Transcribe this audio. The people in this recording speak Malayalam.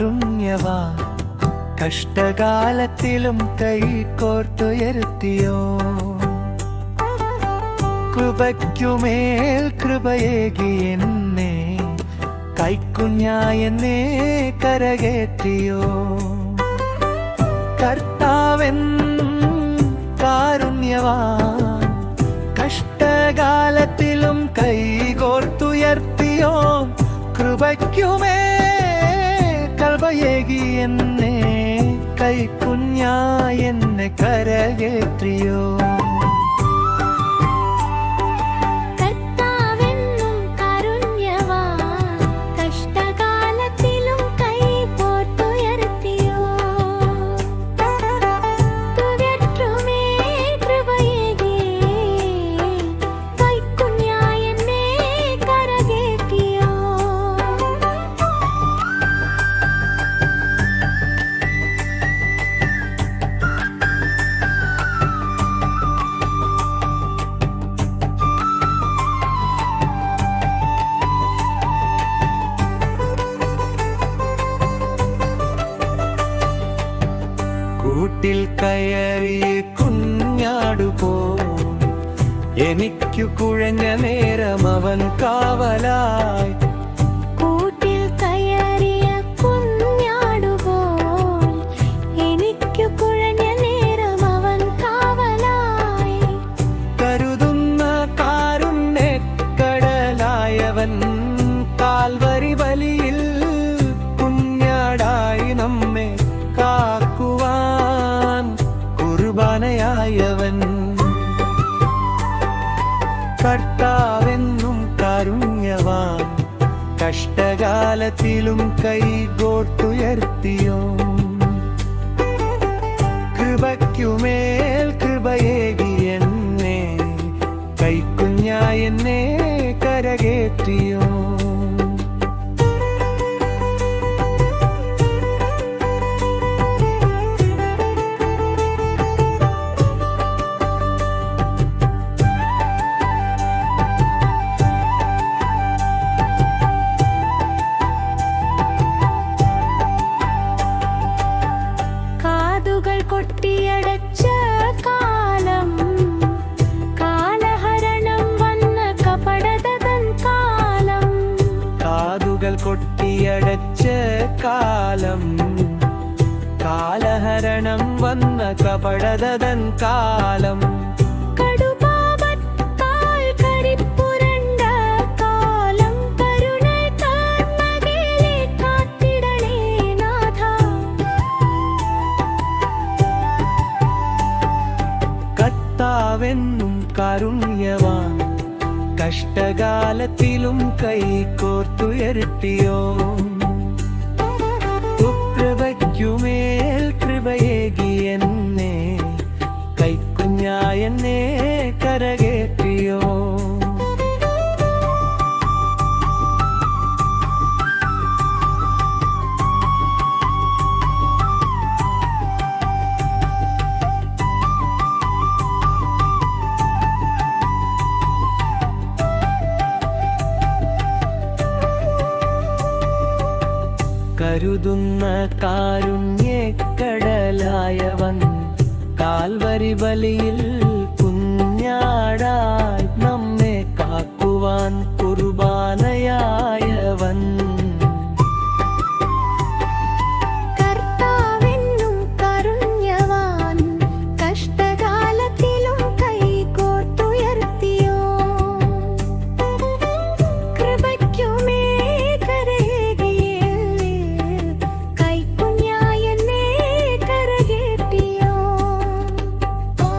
കരുണ്യവാ. കഷ്ടകാലത്തിലും കൈ കോർത്തുയർത്തിയോ കൃപയ്ക്കുമേൽ കൃപയേകി എന്നെ കൈക്കുഞ്ഞായെന്നെ കരകേറ്റിയോ. കർത്താവൻ കാരുണ്യവാ. കഷ്ടകാലത്തിലും കൈകോർത്തുയർത്തിയോ കൃപയ്ക്കുമേ കൽവയേകി എന്നെ കൈക്കുഞ്ഞായി എന്നെ കരകേറ്റിയോ കയറി കുഞ്ഞാടുപോ എനിക്കു കുഴഞ്ഞ നേരം അവൻ കാവലായി. കർത്താവെന്നും കരുണ്യവാൻ കഷ്ടകാലത്തിലും കൈകോർത്തുയർത്തിയോ കൃപയ്ക്കുമേൽ കൃപയേകി എന്നെ കൈക്കുഞ്ഞായി എന്നെ കരകേറ്റിയോ. കാലം. കാലഹരണം വന്ന കപടതൻ കാലം. കർത്താവെന്നും കാരുണ്യവാൻ കഷ്ടകാലത്തിലും കൈ കോർത്തുയർത്തിയോ എന്നെ കരകേറ്റിയോ? കരുതുന്ന കാരുണ്യക്കടലായവൻ കാൽവരി ബലിയിൽ കുഞ്ഞാടായി നമ്മെ കാക്കുവാൻ കുർബാൻ